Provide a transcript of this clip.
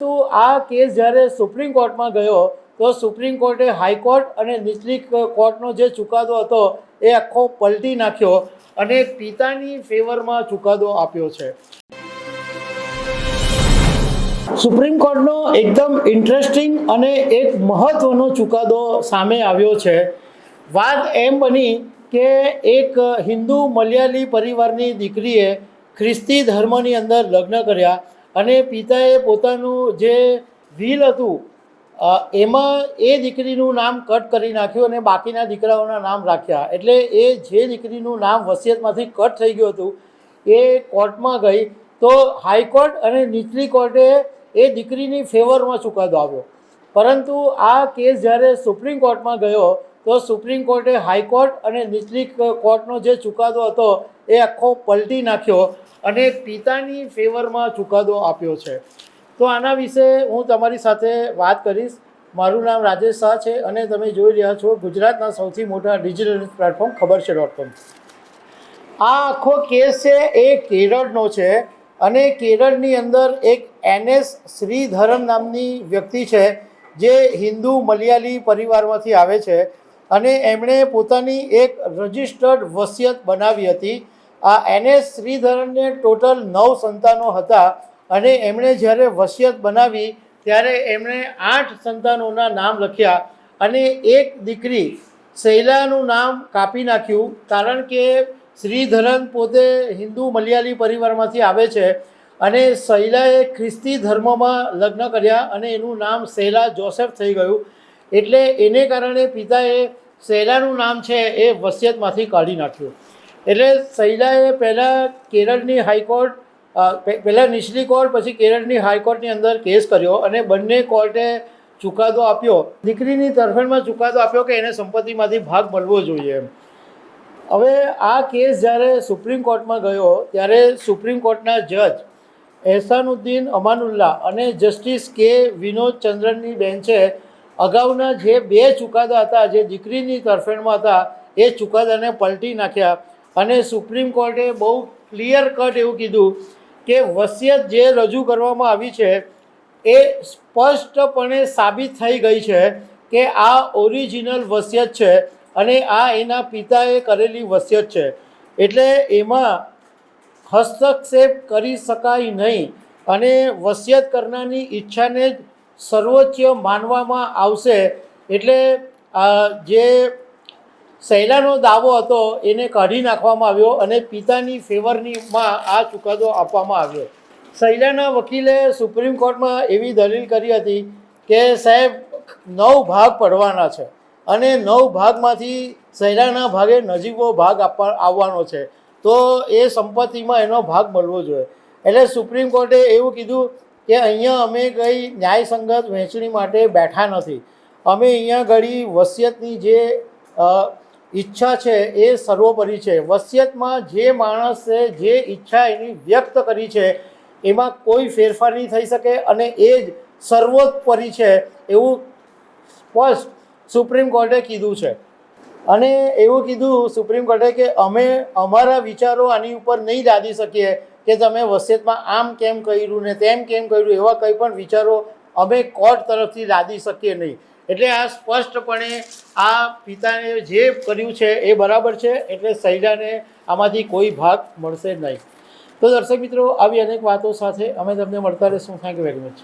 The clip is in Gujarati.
તો આ કેસ જ્યારે સુપ્રીમ કોર્ટમાં ગયો, તો સુપ્રીમ કોર્ટે હાઈકોર્ટ અને નીચલી કોર્ટનો જે ચુકાદો હતો, એ આખો પલટી નાખ્યો અને પિતાની ફેવરમાં ચુકાદો આપ્યો છે. સુપ્રીમ કોર્ટનો એકદમ ઇન્ટરેસ્ટિંગ અને એક મહત્વનો ચુકાદો સામે આવ્યો છે. વાત એમ બની કે એક હિન્દુ મલયાલી પરિવારની દીકરીએ ખ્રિસ્તી ધર્મની અંદર લગ્ન કર્યા અને પિતાએ પોતાનું જે વ્હીલ હતું એમાં એ દીકરીનું નામ કટ કરી નાખ્યું અને બાકીના દીકરાઓના નામ રાખ્યા. એટલે એ જે દીકરીનું નામ વસિયતમાંથી કટ થઈ ગયું હતું, એ કોર્ટમાં ગઈ. તો હાઈકોર્ટ અને નીચલી કોર્ટે એ દીકરીની ફેવરમાં ચુકાદો આવ્યો પરંતુ આ કેસ જ્યારે સુપ્રીમ કોર્ટમાં ગયો, તો સુપ્રીમ કોર્ટે હાઈકોર્ટ અને નીચલી કોર્ટનો જે ચુકાદો હતો, એ આખો પલટી નાખ્યો અને પિતાની ફેવરમાં ચુકાદો આપ્યો છે. તો આના વિશે હું તમારી સાથે વાત કરીશ. મારું નામ રાજેશ શાહ છે અને તમે જોઈ રહ્યા છો ગુજરાતના સૌથી મોટા ડિજિટલ ન્યૂઝ પ્લેટફોર્મ ખબર છે ડોટ કોમ આ આખો કેસ છે એ કેરળનો છે અને કેરળની અંદર એક એનએસ શ્રીધરન નામની વ્યક્તિ છે જે હિન્દુ મલયાલી પરિવારમાંથી આવે છે અને એમણે પોતાની એક રજિસ્ટર્ડ વસિયત બનાવી હતી. આ એને શ્રીધરનને ટોટલ નવ સંતાનો હતા અને એમણે જ્યારે વસિયત બનાવી, ત્યારે એમણે આઠ સંતાનોના નામ લખ્યા અને એક દીકરી શૈલાનું નામ કાપી નાખ્યું. કારણ કે શ્રીધરન પોતે હિન્દુ મલયાલી પરિવારમાંથી આવે છે અને શૈલાએ ખ્રિસ્તી ધર્મમાં લગ્ન કર્યા અને એનું નામ શૈલા જોસેફ થઈ ગયું. એટલે એને કારણે પિતાએ શૈલાનું નામ છે એ વસિયતમાંથી કાઢી નાખ્યું. એટલે શૈલાએ પહેલાં કેરળની હાઈકોર્ટ પહેલાં નીચલી કોર્ટ પછી કેરળની હાઈકોર્ટની અંદર કેસ કર્યો અને બંને કોર્ટે ચુકાદો આપ્યો. દીકરીની તરફેણમાં ચુકાદો આપ્યો કે એને સંપત્તિમાંથી ભાગ મળવો જોઈએ હવે આ કેસ જ્યારે સુપ્રીમ કોર્ટમાં ગયો, ત્યારે સુપ્રીમ કોર્ટના જજ એહસાનુદ્દીન અમાનુલ્લા અને જસ્ટિસ કે વિનોદ ચંદ્રનની બેન્ચે અગાઉના જે બે ચુકાદા હતા, જે દીકરીની તરફેણમાં હતા, એ ચુકાદાને પલટી નાખ્યા. અને સુપ્રીમ કોર્ટે બહુ ક્લિયર કટ એવું કીધું કે વસિયત જે રજૂ કરવામાં આવી છે એ સ્પષ્ટપણે સાબિત થઈ ગઈ છે કે આ ઓરિજિનલ વસિયત છે અને આ એના પિતાએ કરેલી વસિયત છે. એટલે એમાં હસ્તક્ષેપ કરી શકાય નહીં અને વસિયત કરનારની ઈચ્છાને જ સર્વોચ્ચ માનવામાં આવશે. એટલે જે શૈલાનો દાવો હતો, એને કાઢી નાખવામાં આવ્યો અને પિતાની ફેવરનીમાં આ ચુકાદો આપવામાં આવ્યો. સૈલાના વકીલે સુપ્રીમ કોર્ટમાં એવી દલીલ કરી હતી કે, સાહેબ, નવ ભાગ પડવાના છે અને નવ ભાગમાંથી સહેલાના ભાગે નજીવો ભાગ આપવા, આવવાનો છે. તો એ સંપત્તિમાં એનો ભાગ મળવો જોઈએ. એટલે સુપ્રીમ કોર્ટે એવું કીધું કે, અહીંયા અમે કંઈ ન્યાયસંગત વહેંચણી માટે બેઠા નથી. અમે અહીંયા ઘડી વસિયતની જે ઈચ્છા છે એ સર્વોપરી છે. વસિયતમાં જે માણસે જે ઈચ્છા એની વ્યક્ત કરી છે, એમાં કોઈ ફેરફાર નહીં થઈ શકે અને એ જ સર્વોપરી છે એવું સ્પષ્ટ સુપ્રીમ કોર્ટે કીધું છે. અને એવું કીધું સુપ્રીમ કોર્ટે કે અમે અમારા વિચારો આની ઉપર નહીં લાદી શકીએ કે તમે વસિયતમાં આમ કેમ કર્યું ને તેમ કેમ કર્યું એવા કંઈ પણ વિચારો અમે કોર્ટ તરફથી લાદી શકીએ નહીં. એટલે આ સ્પષ્ટપણે આ પિતાને જે કર્યું છે એ બરાબર છે, એટલે સૈડાને આમાંથી કોઈ ભાગ મળશે નહીં. તો દર્શક મિત્રો, આવી અનેક વાતો સાથે અમે તમને મળતા રહીશું. Thank you very much